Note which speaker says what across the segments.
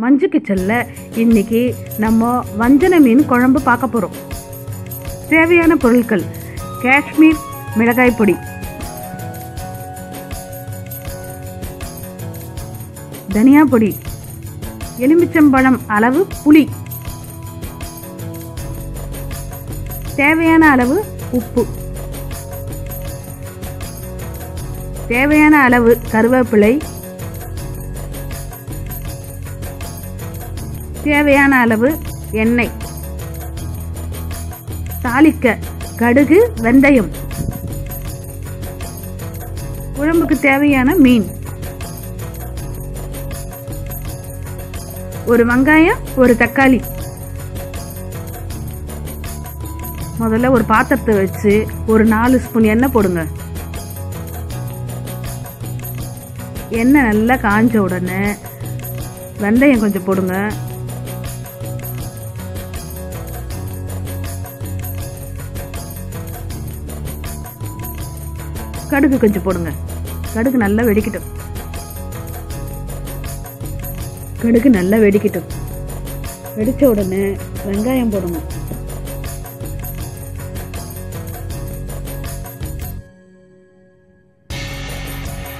Speaker 1: மஞ்சு கிச்சனில் இன்னைக்கு நம்ம வஞ்சன மீன் குழம்பு பார்க்க போகிறோம் தேவையான பொருட்கள் காஷ்மீர் மிளகாய் பொடி தனியா பொடி எலுமிச்சம்பழம் அளவு புளி தேவையான அளவு உப்பு தேவையான அளவு கருவேப்பிலை தேவையான அளவு எண்ணெய். தாளிக்க கடுகு வெந்தயம். குழம்புக்கு தேவையான மீன். ஒரு வெங்காயம் ஒரு தக்காளி. முதல்ல ஒரு பாத்திரத்தை வச்சு ஒரு நாலு ஸ்பூன் எண்ணெய் போடுங்க. எண்ணெய் நல்லா காஞ்ச உடனே வெந்தயம் கொஞ்சம் போடுங்க. கடுகு கொஞ்சம் போடுங்க. கடுகு நல்லா வெடிக்கட்டும். கடுகு நல்லா வெடிக்கட்டும். வெடிச்ச உடனே வெங்காயம் போடணும்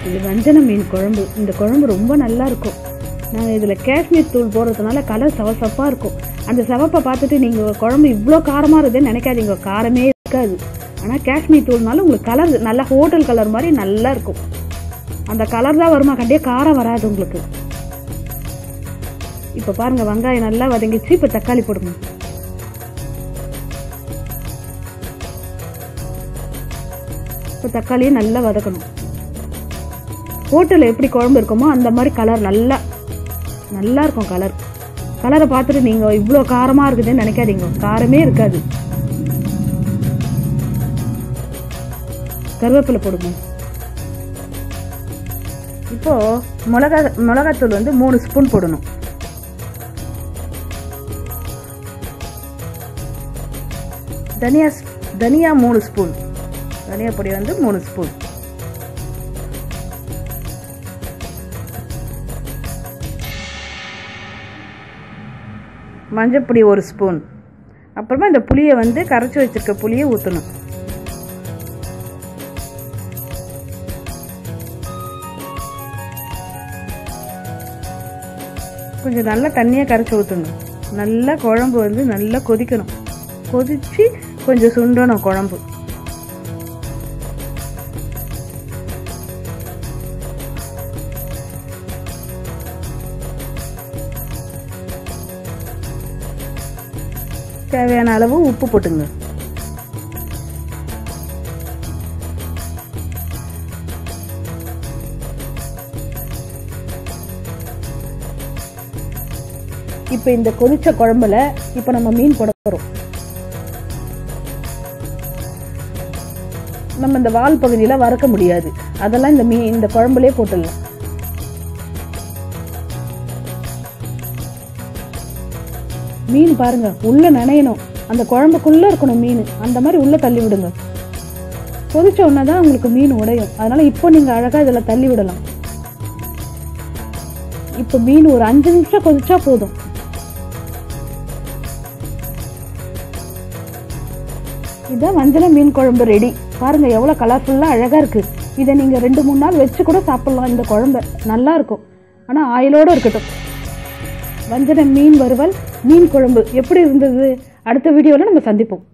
Speaker 1: இது வஞ்சன மீன் குழம்பு. இந்த குழம்பு ரொம்ப நல்லா இருக்கும். நாங்கள் இதில் காஷ்மீர் தூள் போடுறதுனால கலர் சவசப்பாக இருக்கும். அந்த சவப்பை பார்த்துட்டு நீங்கள் குழம்பு இவ்வளோ காரமாக இருக்குதுன்னு நினைக்காதீங்க. காரமே இருக்காது. ஆனால் காஷ்மீர் தூள்னால உங்களுக்கு கலர் நல்லா ஹோட்டல் கலர் மாதிரி நல்லா இருக்கும். அந்த கலர் தான் வருமா? கண்டியே காரம் வராது உங்களுக்கு. இப்போ பாருங்க வெங்காயம் நல்லா வதங்கிச்சு இப்போ தக்காளி போடுங்க. இப்போ தக்காளியை நல்லா வதக்கணும். ஹோட்டலில் எப்படி குழம்பு இருக்குமோ அந்த மாதிரி கலர் நல்லா நல்லா இருக்கும் கலர் கலரை பார்த்துட்டு நீங்கள் இவ்வளோ காரமாக இருக்குதுன்னு நினைக்காதீங்க. காரமே இருக்காது. கருவேப்பிலை போடுங்க. இப்போ மிளகா மிளகாத்தூள் வந்து மூணு ஸ்பூன் போடணும். தனியா தனியா மூணு ஸ்பூன் தனியா பொடி வந்து மூணு ஸ்பூன் மஞ்சப்பொடி ஒரு ஸ்பூன் அப்புறமா இந்த புளியை வந்து கரைச்சி வச்சிருக்க புளியை ஊற்றணும் கொஞ்சம் நல்லா தண்ணியாக கரைச்சி ஊற்றுங்க நல்லா குழம்பு வந்து நல்லா கொதிக்கணும். கொதித்து கொஞ்சம் சுண்டணும் குழம்பு. தேவையான அளவு உப்பு போட்டுங்க. இப்போ இந்த கொதிச்ச குழம்புல இப்போ நம்ம மீன் போட போகிறோம் நம்ம இந்த வால் பகுதியில் வறுக்க முடியாது. அதெல்லாம் இந்த மீன் இந்த குழம்புலே போட்டுடலாம். மீன் பாருங்க உள்ள நனையணும். அந்த குழம்புக்குள்ள இருக்கணும் மீன். அந்த மாதிரி உள்ள தள்ளி விடுங்க. கொதிச்ச உடனே தான் உங்களுக்கு மீன் உடையும். அதனால இப்போ நீங்க அழகா இதுல தள்ளி விடலாம். இப்போ மீன் ஒரு அஞ்சு நிமிஷம் கொதிச்சா போதும். இதான் வஞ்சன மீன் குழம்பு ரெடி பாருங்க எவ்வளவு கலர்ஃபுல்லா அழகா இருக்கு. இதை நீங்க ரெண்டு மூணு நாள் வச்சு கூட சாப்பிடலாம் இந்த குழம்பு. நல்லா இருக்கும். ஆனா ஆயிலோட இருக்கட்டும். வஞ்சன மீன் வறுவல் மீன் குழம்பு. எப்படி இருந்தது? அடுத்த வீடியோவில் நம்ம சந்திப்போம்.